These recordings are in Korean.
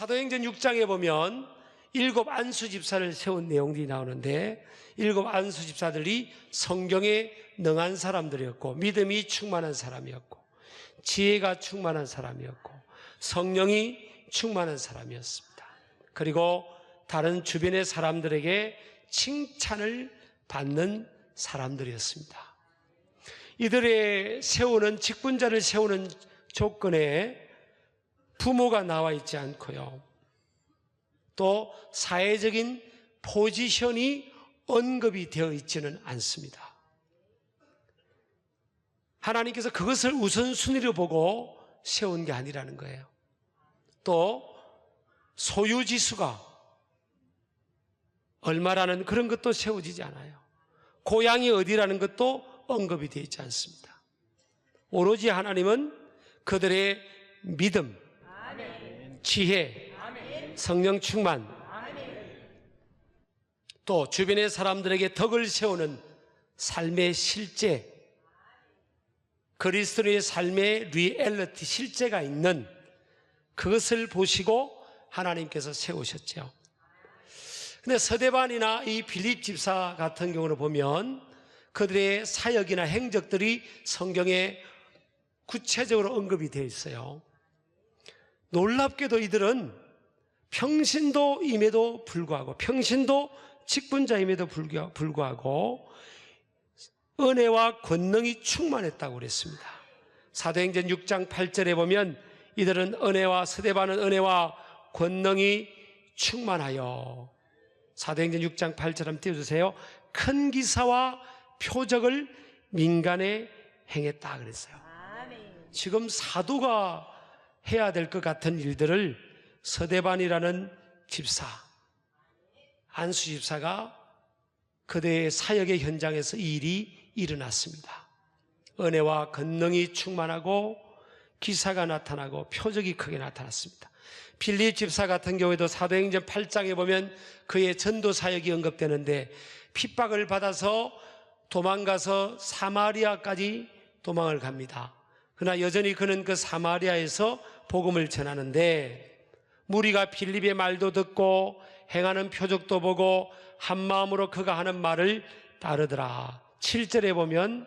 사도행전 6장에 보면 일곱 안수 집사를 세운 내용들이 나오는데 일곱 안수 집사들이 성경에 능한 사람들이었고 믿음이 충만한 사람이었고 지혜가 충만한 사람이었고 성령이 충만한 사람이었습니다. 그리고 다른 주변의 사람들에게 칭찬을 받는 사람들이었습니다. 이들의 세우는 직분자를 세우는 조건에 부모가 나와 있지 않고요. 또 사회적인 포지션이 언급이 되어 있지는 않습니다. 하나님께서 그것을 우선순위로 보고 세운 게 아니라는 거예요. 또 소유지수가 얼마라는 그런 것도 세워지지 않아요. 고향이 어디라는 것도 언급이 되어 있지 않습니다. 오로지 하나님은 그들의 믿음, 지혜, 성령 충만, 또 주변의 사람들에게 덕을 세우는 삶의 실제, 그리스도의 삶의 리얼리티, 실제가 있는 그것을 보시고 하나님께서 세우셨죠. 근데 서대반이나 이 빌립 집사 같은 경우를 보면 그들의 사역이나 행적들이 성경에 구체적으로 언급이 되어 있어요. 놀랍게도 이들은 평신도임에도 불구하고 평신도 직분자임에도 불구- 불구하고 은혜와 권능이 충만했다고 그랬습니다. 사도행전 6장 8절에 보면 이들은 은혜와 서대반은 은혜와 권능이 충만하여 사도행전 6장 8절 한번 띄워주세요. 큰 기사와 표적을 민간에 행했다 그랬어요. 지금 사도가 해야 될 것 같은 일들을 서대반이라는 집사, 안수 집사가 그대의 사역의 현장에서 이 일이 일어났습니다. 은혜와 권능이 충만하고 기사가 나타나고 표적이 크게 나타났습니다. 필립 집사 같은 경우에도 사도행전 8장에 보면 그의 전도 사역이 언급되는데 핍박을 받아서 도망가서 사마리아까지 도망을 갑니다. 그러나 여전히 그는 그 사마리아에서 복음을 전하는데 무리가 필립의 말도 듣고 행하는 표적도 보고 한 마음으로 그가 하는 말을 따르더라. 7절에 보면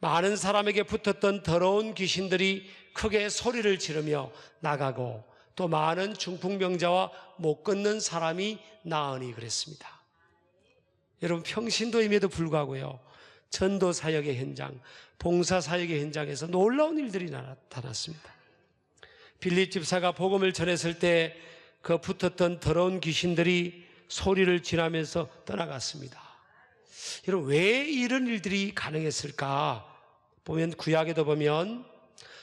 많은 사람에게 붙었던 더러운 귀신들이 크게 소리를 지르며 나가고 또 많은 중풍병자와 못 걷는 사람이 나으니 그랬습니다. 여러분 평신도임에도 불구하고요. 전도 사역의 현장, 봉사 사역의 현장에서 놀라운 일들이 나타났습니다. 빌립 집사가 복음을 전했을 때 그 붙었던 더러운 귀신들이 소리를 지나면서 떠나갔습니다. 여러분 왜 이런 일들이 가능했을까? 보면 구약에도 보면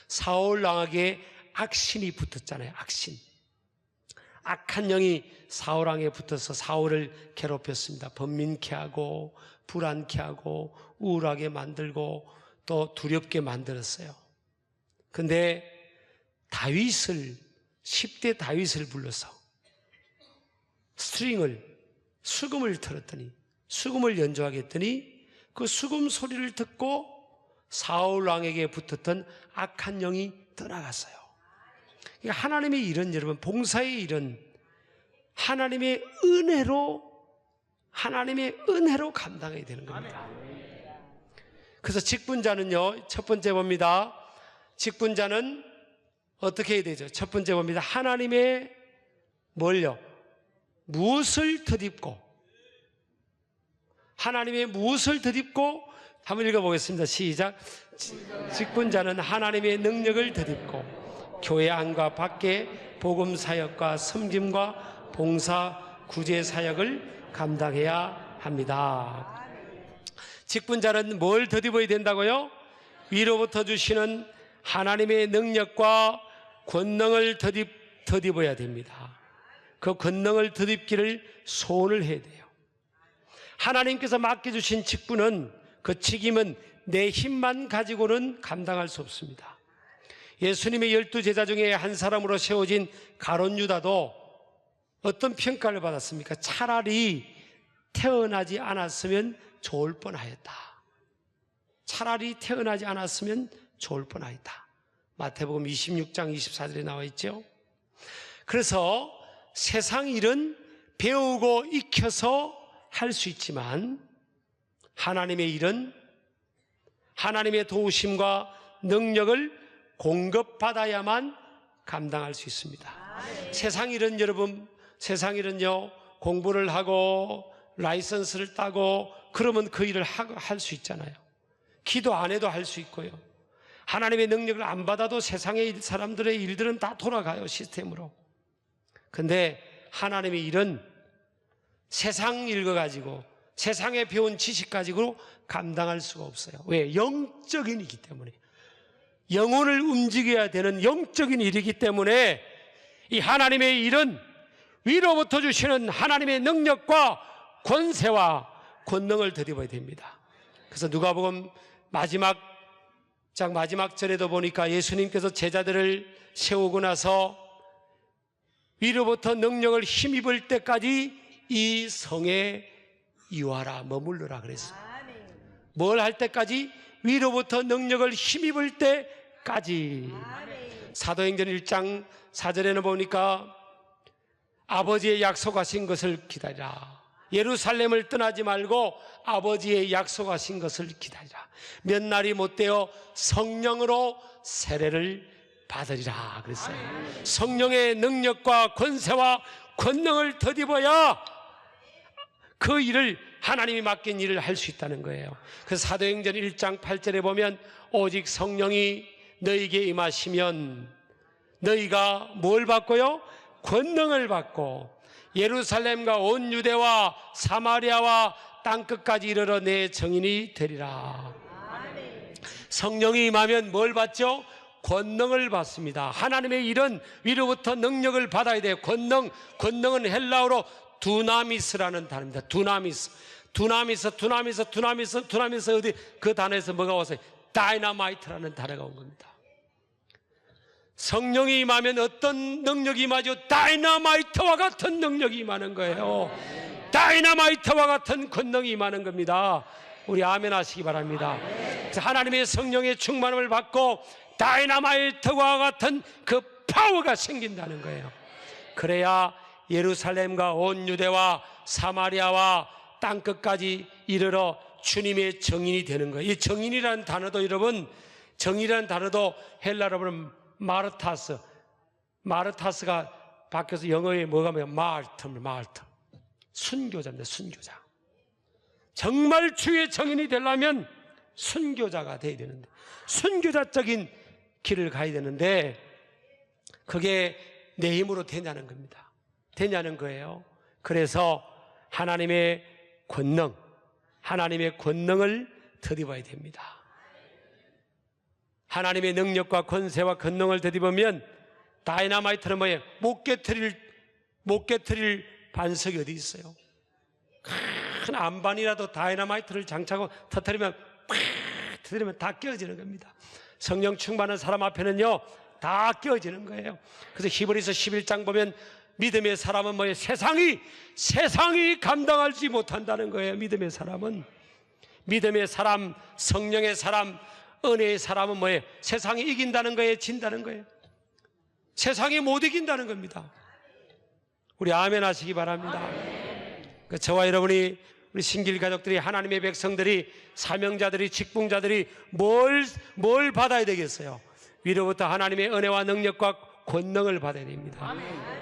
사울 왕에게 악신이 붙었잖아요. 악신. 악한 영이 사울 왕에 붙어서 사울을 괴롭혔습니다. 번민케 하고 불안케 하고 우울하게 만들고 또 두렵게 만들었어요. 근데 다윗을 10대 다윗을 불러서 스트링을 수금을 틀었더니 수금을 연주하게 했더니 그 수금 소리를 듣고 사울 왕에게 붙었던 악한 영이 떠나갔어요. 그러니까 하나님의 일은 여러분 봉사의 일은 하나님의 은혜로 하나님의 은혜로 감당해야 되는 겁니다. 그래서 직분자는요 첫 번째 봅니다. 직분자는 어떻게 해야 되죠? 첫 번째 봅니다. 하나님의 뭘요? 무엇을 덧입고 하나님의 무엇을 덧입고 한번 읽어보겠습니다. 시작. 직분자는 하나님의 능력을 덧입고 교회 안과 밖에 복음 사역과 섬김과 봉사 구제 사역을 감당해야 합니다. 직분자는 뭘 덧입어야 된다고요? 위로부터 주시는 하나님의 능력과 권능을 덧입, 덧입어야 됩니다. 그 권능을 덧입기를 소원을 해야 돼요. 하나님께서 맡겨주신 직분은 그 책임은 내 힘만 가지고는 감당할 수 없습니다. 예수님의 열두 제자 중에 한 사람으로 세워진 가론 유다도 어떤 평가를 받았습니까? 차라리 태어나지 않았으면 좋을 뻔하였다. 차라리 태어나지 않았으면 좋을 뻔하였다. 마태복음 26장 24절에 나와 있죠. 그래서 세상 일은 배우고 익혀서 할 수 있지만 하나님의 일은 하나님의 도우심과 능력을 공급받아야만 감당할 수 있습니다. 세상 일은 여러분, 세상 일은요, 공부를 하고 라이선스를 따고 그러면 그 일을 할 수 있잖아요. 기도 안 해도 할 수 있고요. 하나님의 능력을 안 받아도 세상의 사람들의 일들은 다 돌아가요, 시스템으로. 근데 하나님의 일은 세상 일거 가지고 세상에 배운 지식 가지고 감당할 수가 없어요. 왜? 영적인 이기 때문에. 영혼을 움직여야 되는 영적인 일이기 때문에 이 하나님의 일은 위로부터 주시는 하나님의 능력과 권세와 권능을 드리어야 됩니다. 그래서 누가복음 마지막 장 마지막 절에도 보니까 예수님께서 제자들을 세우고 나서 위로부터 능력을 힘입을 때까지 이 성에 이와라 머물러라 그랬어요. 뭘 할 때까지 위로부터 능력을 힘입을 때까지 사도행전 1장 4절에는 보니까 아버지의 약속하신 것을 기다리라. 예루살렘을 떠나지 말고 아버지의 약속하신 것을 기다리라. 몇 날이 못 되어 성령으로 세례를 받으리라 그랬어요. 성령의 능력과 권세와 권능을 더입어야 그 일을 하나님이 맡긴 일을 할 수 있다는 거예요. 그 사도행전 1장 8절에 보면 오직 성령이 너에게 임하시면 너희가 뭘 받고요? 권능을 받고 예루살렘과 온 유대와 사마리아와 땅 끝까지 이르러 내 정인이 되리라. 성령이 임하면 뭘 받죠? 권능을 받습니다. 하나님의 일은 위로부터 능력을 받아야 돼요. 권능, 권능은 헬라어로 두나미스라는 단어입니다. 두나미스. 두나미스, 두나미스, 두나미스, 두나미스 어디 그 단어에서 뭐가 왔어요? 다이나마이트라는 단어가 온 겁니다. 성령이 임하면 어떤 능력이 임하죠? 다이나마이트와 같은 능력이 임하는 거예요. 다이나마이트와 같은 권능이 임하는 겁니다. 우리 아멘 하시기 바랍니다. 하나님의 성령의 충만함을 받고 다이나마이트와 같은 그 파워가 생긴다는 거예요. 그래야 예루살렘과 온 유대와 사마리아와 땅 끝까지 이르러 주님의 정인이 되는 거예요. 이 정인이라는 단어도 여러분, 정인이라는 단어도 헬라로 보면 마르타스, 마르타스가 바뀌어서 영어에 뭐가 뭐야? 마르트, 마르트. 순교자입니다, 순교자. 정말 주의 정인이 되려면 순교자가 돼야 되는데, 순교자적인 길을 가야 되는데, 그게 내 힘으로 되냐는 겁니다. 되냐는 거예요. 그래서 하나님의 권능, 하나님의 권능을 드리봐야 됩니다. 하나님의 능력과 권세와 권능을 드리보면 다이나마이트는 뭐예요? 못 깨트릴 못 깨트릴 반석이 어디 있어요? 큰 안반이라도 다이나마이트를 장착하고 터뜨리면 팍 터뜨리면 다 깨어지는 겁니다. 성령 충만한 사람 앞에는요 다 깨어지는 거예요. 그래서 히브리서 11장 보면 믿음의 사람은 뭐예요? 세상이 세상이 감당하지 못한다는 거예요. 믿음의 사람은 믿음의 사람, 성령의 사람, 은혜의 사람은 뭐예요? 세상이 이긴다는 거예요? 진다는 거예요? 세상이 못 이긴다는 겁니다. 우리 아멘 하시기 바랍니다. 그 저와 여러분이 우리 신길 가족들이 하나님의 백성들이 사명자들이 직분자들이 뭘 뭘 받아야 되겠어요? 위로부터 하나님의 은혜와 능력과 권능을 받아야 됩니다.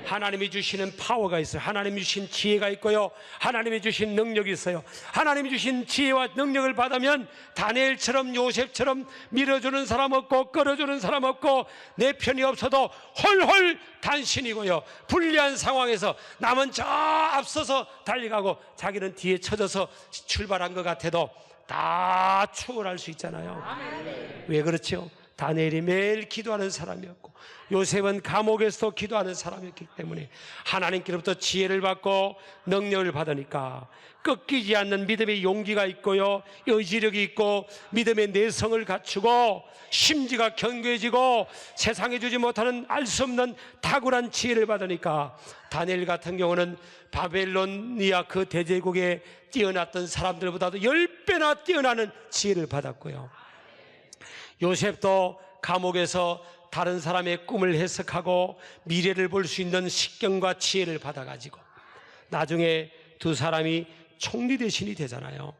하나님이 주시는 파워가 있어요. 하나님이 주신 지혜가 있고요. 하나님이 주신 능력이 있어요. 하나님이 주신 지혜와 능력을 받으면 다니엘처럼 요셉처럼 밀어주는 사람 없고 끌어주는 사람 없고 내 편이 없어도 홀홀 단신이고요. 불리한 상황에서 남은 저 앞서서 달려가고 자기는 뒤에 쳐져서 출발한 것 같아도 다 추월할 수 있잖아요. 왜 그렇죠? 다니엘이 매일 기도하는 사람이었고 요셉은 감옥에서 기도하는 사람이었기 때문에 하나님께로부터 지혜를 받고 능력을 받으니까 꺾이지 않는 믿음의 용기가 있고요 의지력이 있고 믿음의 내성을 갖추고 심지가 견고해지고 세상에 주지 못하는 알 수 없는 탁월한 지혜를 받으니까 다니엘 같은 경우는 바벨로니아 그 대제국에 뛰어났던 사람들보다도 열 배나 뛰어나는 지혜를 받았고요. 요셉도 감옥에서 다른 사람의 꿈을 해석하고 미래를 볼 수 있는 식견과 지혜를 받아가지고 나중에 두 사람이 총리 대신이 되잖아요.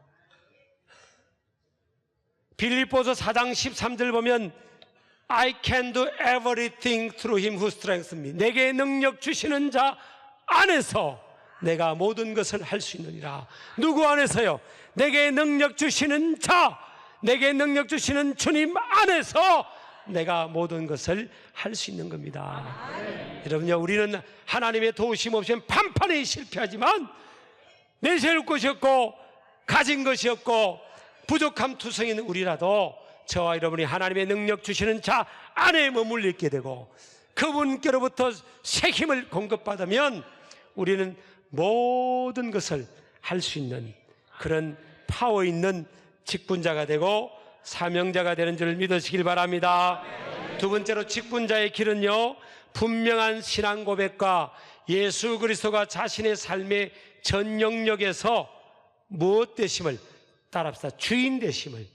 빌립보서 4장 13절 보면 I can do everything through him who strengthens me. 내게 능력 주시는 자 안에서 내가 모든 것을 할 수 있느니라. 누구 안에서요? 내게 능력 주시는 자, 내게 능력 주시는 주님 안에서 내가 모든 것을 할 수 있는 겁니다. 여러분요, 우리는 하나님의 도우심 없이는 판판히 실패하지만 내세울 것이 없고 가진 것이 없고 부족함 투성인 우리라도 저와 여러분이 하나님의 능력 주시는 자 안에 머물러 있게 되고 그분께로부터 새 힘을 공급받으면 우리는 모든 것을 할 수 있는 그런 파워 있는 직분자가 되고 사명자가 되는 줄 믿으시길 바랍니다. 두 번째로 직분자의 길은요, 분명한 신앙 고백과 예수 그리스도가 자신의 삶의 전 영역에서 무엇 되심을 따라합시다. 주인 되심을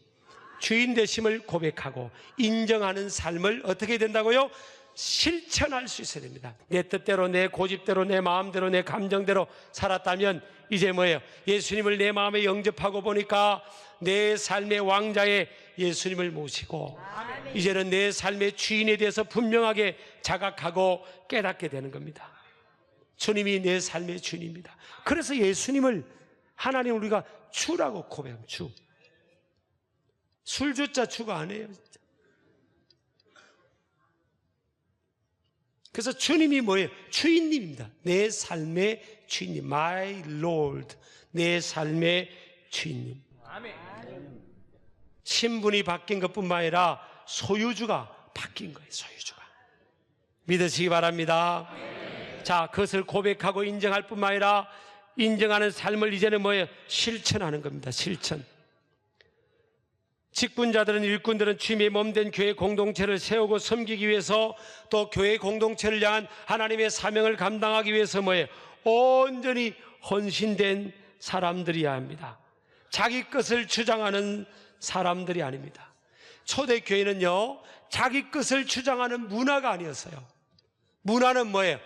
주인 되심을 고백하고 인정하는 삶을 어떻게 된다고요? 실천할 수 있어야 됩니다. 내 뜻대로, 내 고집대로, 내 마음대로, 내 감정대로 살았다면 이제 뭐예요? 예수님을 내 마음에 영접하고 보니까 내 삶의 왕자의 예수님을 모시고 이제는 내 삶의 주인에 대해서 분명하게 자각하고 깨닫게 되는 겁니다. 주님이 내 삶의 주인입니다. 그래서 예수님을 하나님 우리가 주라고 고백합니다. 주. 술주자 주가 아니에요. 진짜. 그래서 주님이 뭐예요? 주인님입니다. 내 삶의 주인님. My Lord. 내 삶의 주인님. 신분이 바뀐 것 뿐만 아니라 소유주가 바뀐 거예요. 소유주가. 믿으시기 바랍니다. 자, 그것을 고백하고 인정할 뿐만 아니라 인정하는 삶을 이제는 뭐예요? 실천하는 겁니다. 실천. 직분자들은 일꾼들은 주님의 몸된 교회 공동체를 세우고 섬기기 위해서 또 교회 공동체를 향한 하나님의 사명을 감당하기 위해서 뭐예요? 온전히 헌신된 사람들이어야 합니다. 자기 것을 주장하는 사람들이 아닙니다. 초대교회는요, 자기 것을 주장하는 문화가 아니었어요. 문화는 뭐예요?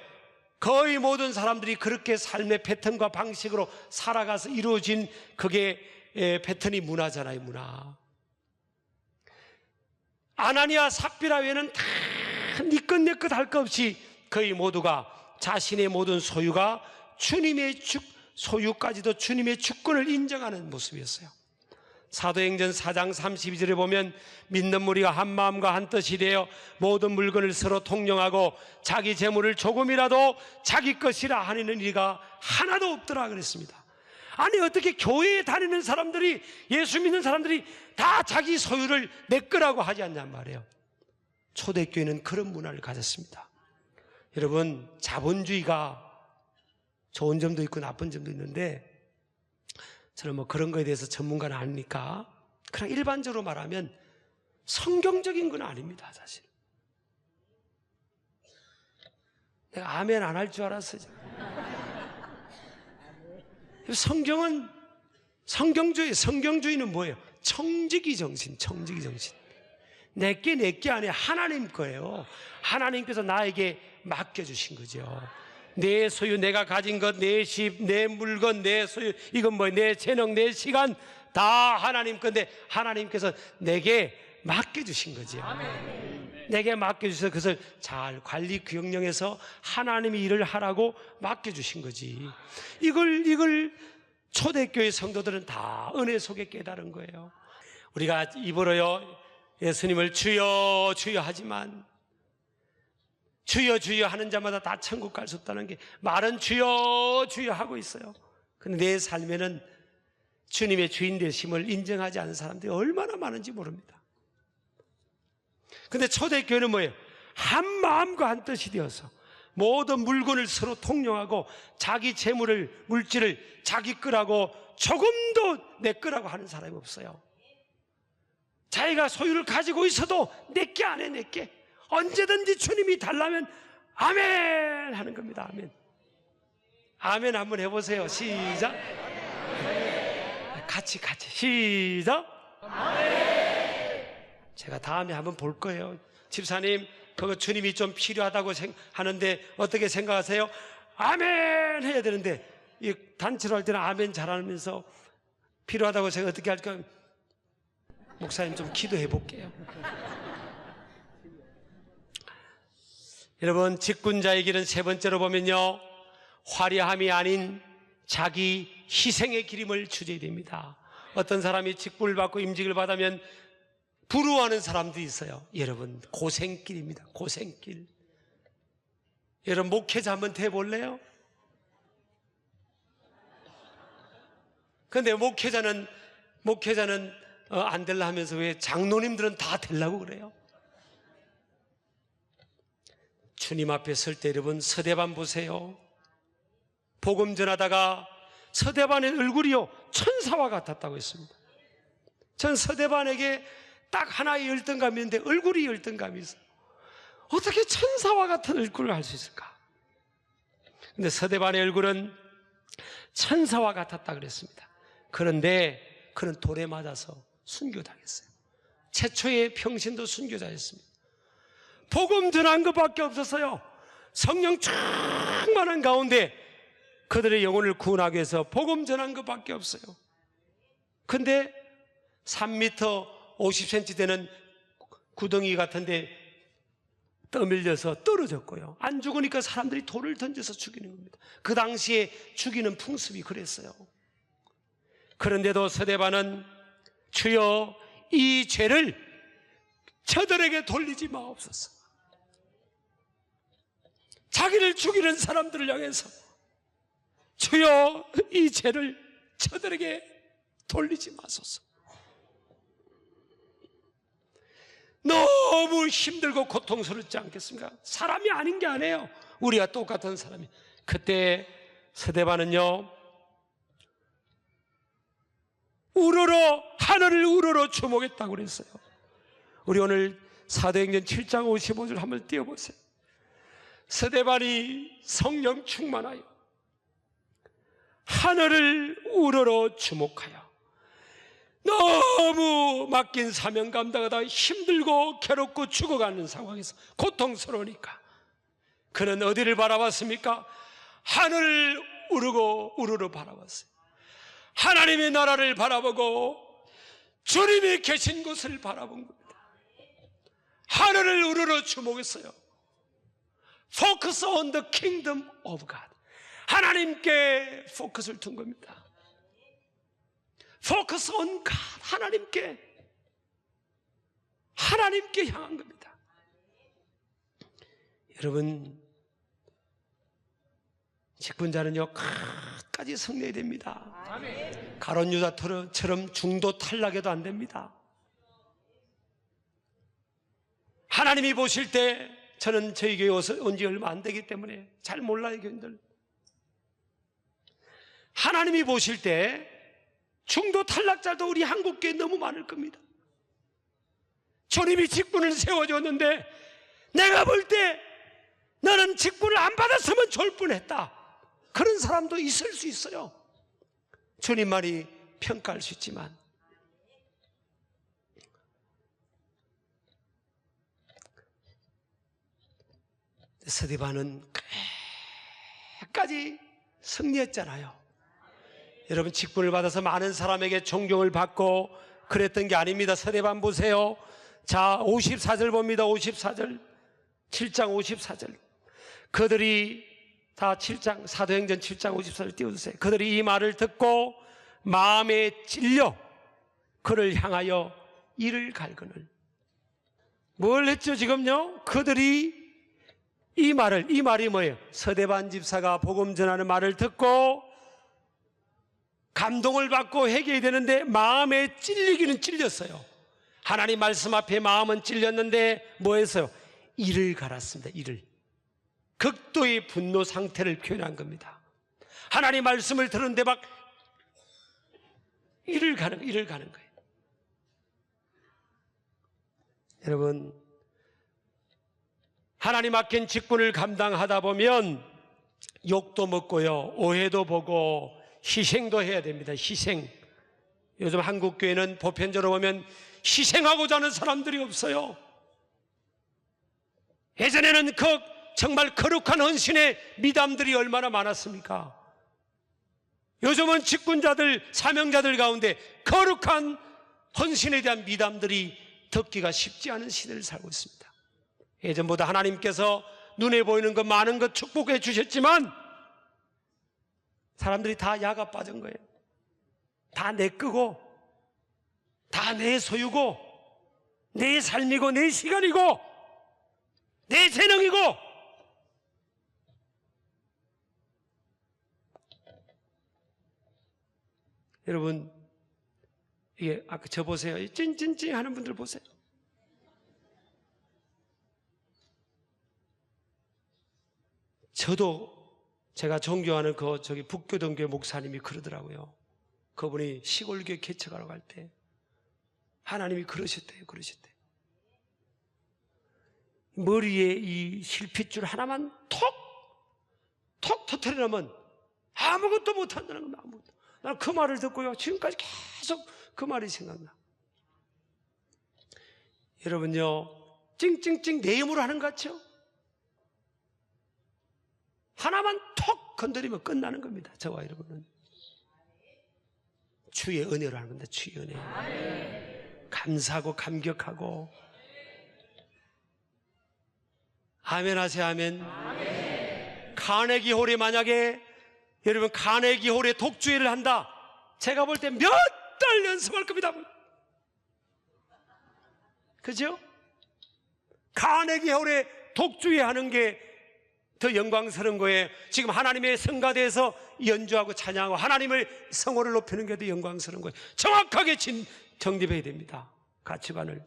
거의 모든 사람들이 그렇게 삶의 패턴과 방식으로 살아가서 이루어진 그게 에, 패턴이 문화잖아요, 문화. 아나니아 삽비라 외에는 다니것내것 할것 없이 거의 모두가 자신의 모든 소유가 주님의 주, 소유까지도 주님의 주권을 인정하는 모습이었어요. 사도행전 4장 32절에 보면 믿는 무리가 한 마음과 한 뜻이 되어 모든 물건을 서로 통용하고 자기 재물을 조금이라도 자기 것이라 하는 이가 하나도 없더라 그랬습니다. 아니 어떻게 교회에 다니는 사람들이 예수 믿는 사람들이 다 자기 소유를 내 거라고 하지 않냔 말이에요. 초대교회는 그런 문화를 가졌습니다. 여러분 자본주의가 좋은 점도 있고 나쁜 점도 있는데 저는 뭐 그런 거에 대해서 전문가는 아니니까 그냥 일반적으로 말하면 성경적인 건 아닙니다 사실. 내가 아멘 안 할 줄 알았어요. 성경은 성경주의, 성경주의는 뭐예요? 청지기 정신, 청지기 정신. 내게 내게 안에 하나님 거예요. 하나님께서 나에게 맡겨주신 거죠. 내 소유, 내가 가진 것, 내 집, 내 물건, 내 소유, 이건 뭐, 내 재능, 내 시간, 다 하나님 건데, 하나님께서 내게 맡겨주신 거죠. 내게 맡겨주셔서 그것을 잘 관리 규영령해서 하나님이 일을 하라고 맡겨주신 거지. 이걸, 이걸 초대교회 성도들은 다 은혜 속에 깨달은 거예요. 우리가 입으로요, 예수님을 주여, 주여 하지만, 주여, 주여 하는 자마다 다 천국 갈 수 없다는 게 말은 주여, 주여 하고 있어요. 근데 내 삶에는 주님의 주인 되심을 인정하지 않은 사람들이 얼마나 많은지 모릅니다. 근데 초대교회는 뭐예요? 한 마음과 한 뜻이 되어서 모든 물건을 서로 통용하고 자기 재물을, 물질을 자기 거라고 조금도 내 거라고 하는 사람이 없어요. 자기가 소유를 가지고 있어도 내게 안 해, 내게. 언제든지 주님이 달라면 아멘 하는 겁니다. 아멘. 아멘 한번 해보세요. 시작. 같이, 같이. 시작. 제가 다음에 한번 볼 거예요. 집사님, 그거 주님이 좀 필요하다고 생- 하는데 어떻게 생각하세요? 아멘 해야 되는데 이 단체로 할 때는 아멘 잘하면서 필요하다고 생각 어떻게 할까? 목사님 좀 기도해 볼게요. 여러분 직군자의 길은 세 번째로 보면요 화려함이 아닌 자기 희생의 기림을 주제야 됩니다. 어떤 사람이 직분을 받고 임직을 받으면 부러워하는 사람도 있어요. 여러분 고생길입니다. 고생길. 여러분 목회자 한번 돼볼래요? 근데 목회자는 목회자는 어, 안 될라 하면서 왜 장로님들은 다 되려고 그래요? 주님 앞에 설 때 여러분 서대반 보세요. 복음 전하다가 서대반의 얼굴이요 천사와 같았다고 했습니다. 전 서대반에게 딱 하나의 열등감이 있는데 얼굴이 열등감이 있어요. 어떻게 천사와 같은 얼굴을 할 수 있을까? 근데 서대반의 얼굴은 천사와 같았다 그랬습니다. 그런데 그는 돌에 맞아서 순교당했어요. 최초의 평신도 순교자였습니다. 복음 전한 것밖에 없었어요. 성령 충만한 가운데 그들의 영혼을 구원하기 위해서 복음 전한 것밖에 없어요. 근데 3m 50cm 되는 구덩이 같은데 떠밀려서 떨어졌고요. 안 죽으니까 사람들이 돌을 던져서 죽이는 겁니다. 그 당시에 죽이는 풍습이 그랬어요. 그런데도 서대반은 주여 이 죄를 저들에게 돌리지 마옵소서. 자기를 죽이는 사람들을 향해서 주여 이 죄를 저들에게 돌리지 마소서. 너무 힘들고 고통스럽지 않겠습니까? 사람이 아닌 게 아니에요. 우리가 똑같은 사람이. 그때 서대반은요, 우러러, 하늘을 우러러 주목했다고 그랬어요. 우리 오늘 사도행전 7장 55절 한번 띄워보세요. 서대반이 성령 충만하여 하늘을 우러러 주목하여 너무 맡긴 사명 감당하다 힘들고 괴롭고 죽어가는 상황에서 고통스러우니까 그는 어디를 바라봤습니까? 하늘을 우르고 우르르 바라봤어요. 하나님의 나라를 바라보고 주님이 계신 곳을 바라본 겁니다. 하늘을 우르르 주목했어요. Focus on the kingdom of God. 하나님께 포커스를 둔 겁니다. Focus on God. 하나님께 하나님께 향한 겁니다. 여러분 직분자는요 끝까지 성내야 됩니다. 가론 유다처럼 중도 탈락해도 안 됩니다. 하나님이 보실 때 저는 저희 교회 온지 얼마 안 되기 때문에 잘 몰라요, 교인들. 하나님이 보실 때 중도 탈락자도 우리 한국교회 너무 많을 겁니다. 주님이 직분을 세워줬는데 내가 볼때 너는 직분을 안 받았으면 좋을 뻔했다. 그런 사람도 있을 수 있어요. 주님 말이 평가할 수 있지만 스디반은 끝까지 승리했잖아요. 여러분 직분을 받아서 많은 사람에게 존경을 받고 그랬던 게 아닙니다. 서대반 보세요. 자, 54절 봅니다. 54절. 7장 54절. 그들이 다 7장 사도행전 7장 54절 띄워 주세요. 그들이 이 말을 듣고 마음에 찔려 그를 향하여 이를 갈거늘. 뭘 했죠 지금요? 그들이 이 말을 이 말이 뭐예요? 서대반 집사가 복음 전하는 말을 듣고 감동을 받고 회개해야 되는데 마음에 찔리기는 찔렸어요. 하나님 말씀 앞에 마음은 찔렸는데 뭐 했어요? 이를 갈았습니다. 이를. 극도의 분노 상태를 표현한 겁니다. 하나님 말씀을 들었는데 막 이를 가는 이를 가는 거예요. 여러분 하나님 맡긴 직분을 감당하다 보면 욕도 먹고요, 오해도 보고 희생도 해야 됩니다. 희생. 요즘 한국 교회는 보편적으로 보면 희생하고자 하는 사람들이 없어요. 예전에는 그 정말 거룩한 헌신의 미담들이 얼마나 많았습니까? 요즘은 직분자들, 사명자들 가운데 거룩한 헌신에 대한 미담들이 듣기가 쉽지 않은 시대를 살고 있습니다. 예전보다 하나님께서 눈에 보이는 것 많은 것 축복해 주셨지만 사람들이 다 야가 빠진 거예요. 다 내 끄고, 다 내 소유고, 내 삶이고, 내 시간이고, 내 재능이고, 여러분, 이게 아까 저 보세요. 이 찐찐찐 하는 분들 보세요. 저도 제가 존경하는 그 저기 북교동교 목사님이 그러더라고요. 그분이 시골교회 개척하러 갈 때 하나님이 그러셨대요. 그러셨대요. 머리에 이 실핏줄 하나만 톡! 톡 터트려 놓으면 아무것도 못한다는 겁니다. 아무것도. 나는 그 말을 듣고요. 지금까지 계속 그 말이 생각나. 여러분요, 찡찡찡 내 힘으로 하는 것 같죠? 하나만 톡 건드리면 끝나는 겁니다. 저와 여러분은. 주의 은혜로 하는 겁니다. 주의 은혜. 감사하고 감격하고. 아멘 하세요, 아멘. 카네기 홀이 만약에 여러분 카네기 홀에 독주회를 한다. 제가 볼 때 몇 달 연습할 겁니다. 그죠? 카네기 홀에 독주회 하는 게 더 영광스러운 거예요. 지금 하나님의 성가대에서 연주하고 찬양하고 하나님을 성호를 높이는 게 더 영광스러운 거예요. 정확하게 진, 정립해야 됩니다. 가치관을.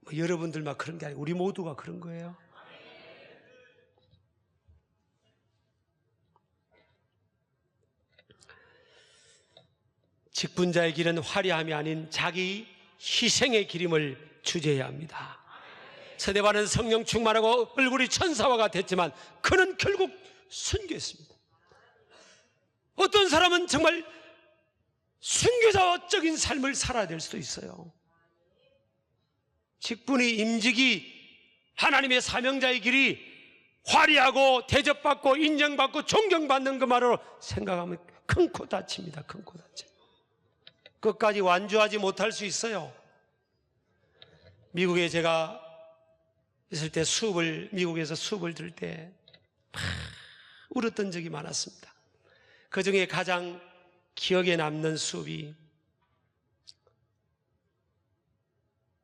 뭐 여러분들만 그런 게 아니고 우리 모두가 그런 거예요. 직분자의 길은 화려함이 아닌 자기 희생의 기림을 주제해야 합니다. 세대반은 성령 충만하고 얼굴이 천사와 같았지만 그는 결국 순교했습니다. 어떤 사람은 정말 순교자적인 삶을 살아야 될 수도 있어요. 직분이 임직이 하나님의 사명자의 길이 화려하고 대접받고 인정받고 존경받는 것만으로 생각하면 큰 코 다칩니다. 큰 코 다쳐. 끝까지 완주하지 못할 수 있어요. 미국에 제가 있을 때 수업을 미국에서 수업을 들을 때막 울었던 적이 많았습니다. 그 중에 가장 기억에 남는 수업이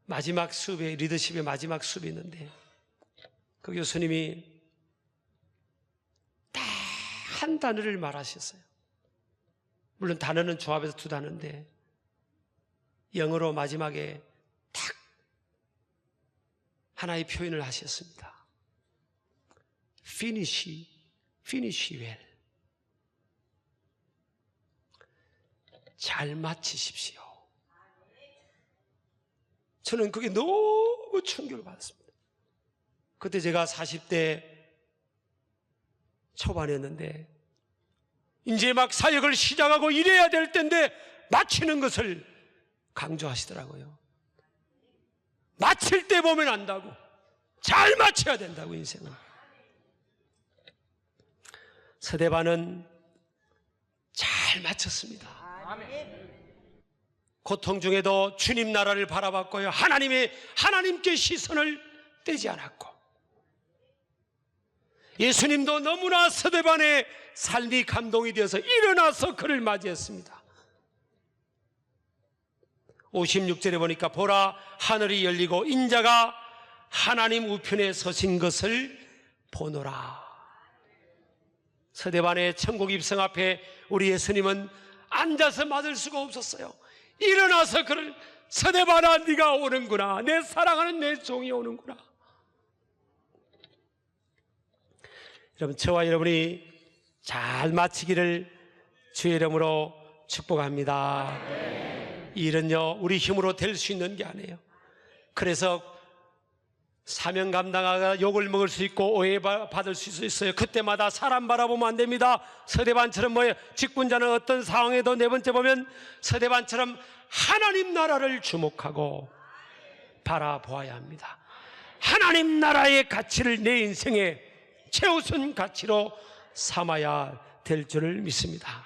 마지막 수업에 리더십의 마지막 수업이 있는데 그 교수님이 딱 한 단어를 말하셨어요. 물론 단어는 조합해서 두 단어인데 영어로 마지막에 딱 하나의 표현을 하셨습니다. finish, finish well. 잘 마치십시오. 저는 그게 너무 충격을 받았습니다. 그때 제가 40대 초반이었는데, 이제 막 사역을 시작하고 일해야 될 때인데, 마치는 것을 강조하시더라고요. 마칠 때 보면 안다고. 잘 마쳐야 된다고, 인생은. 서대반은 잘 마쳤습니다. 고통 중에도 주님 나라를 바라봤고요. 하나님의, 하나님께 시선을 떼지 않았고. 예수님도 너무나 서대반의 삶이 감동이 되어서 일어나서 그를 맞이했습니다. 56절에 보니까 보라 하늘이 열리고 인자가 하나님 우편에 서신 것을 보노라. 서대반의 천국 입성 앞에 우리 예수님은 앉아서 맞을 수가 없었어요. 일어나서 그를 서대반아 네가 오는구나. 내 사랑하는 내 종이 오는구나. 여러분 저와 여러분이 잘 마치기를 주의 이름으로 축복합니다. 이 일은요 우리 힘으로 될 수 있는 게 아니에요. 그래서 사명 감당하다 욕을 먹을 수 있고 오해받을 수 있어요. 그때마다 사람 바라보면 안 됩니다. 서대반처럼 뭐예요? 직분자는 어떤 상황에도 네 번째 보면 서대반처럼 하나님 나라를 주목하고 바라보아야 합니다. 하나님 나라의 가치를 내 인생의 최우선 가치로 삼아야 될 줄을 믿습니다.